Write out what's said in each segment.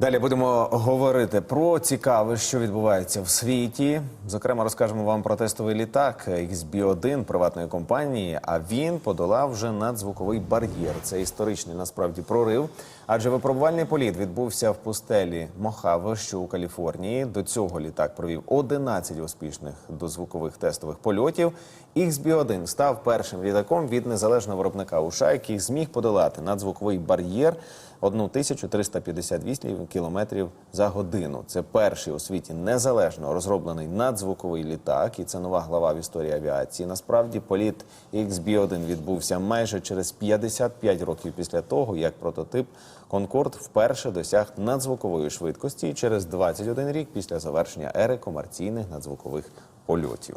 Далі будемо говорити про цікаве, що відбувається в світі. Зокрема, розкажемо вам про тестовий літак XB-1 приватної компанії. А він подолав вже надзвуковий бар'єр. Це історичний насправді прорив. Адже випробувальний політ відбувся в пустелі Мохаво, що у Каліфорнії. До цього літак провів 11 успішних дозвукових тестових польотів. XB-1 став першим літаком від незалежного виробника США, який зміг подолати надзвуковий бар'єр 1358 кілометрів за годину. Це перший у світі незалежно розроблений надзвуковий літак, і це нова глава в історії авіації. Насправді, політ XB-1 відбувся майже через 55 років після того, як прототип Конкорд вперше досяг надзвукової швидкості через 21 рік після завершення ери комерційних надзвукових польотів.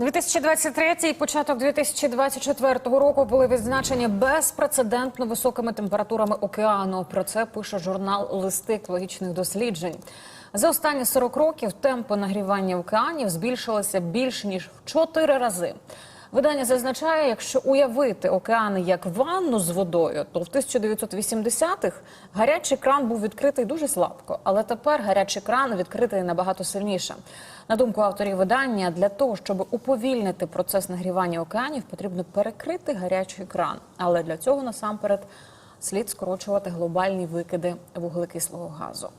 2023 і початок 2024 року були відзначені безпрецедентно високими температурами океану. Про це пише журнал Листи екологічних досліджень. За останні 40 років темпи нагрівання океанів збільшилися більше ніж в 4 рази. Видання зазначає, якщо уявити океани як ванну з водою, то в 1980-х гарячий кран був відкритий дуже слабко, але тепер гарячий кран відкритий набагато сильніше. На думку авторів видання, для того, щоб уповільнити процес нагрівання океанів, потрібно перекрити гарячий кран. Але для цього насамперед слід скорочувати глобальні викиди вуглекислого газу.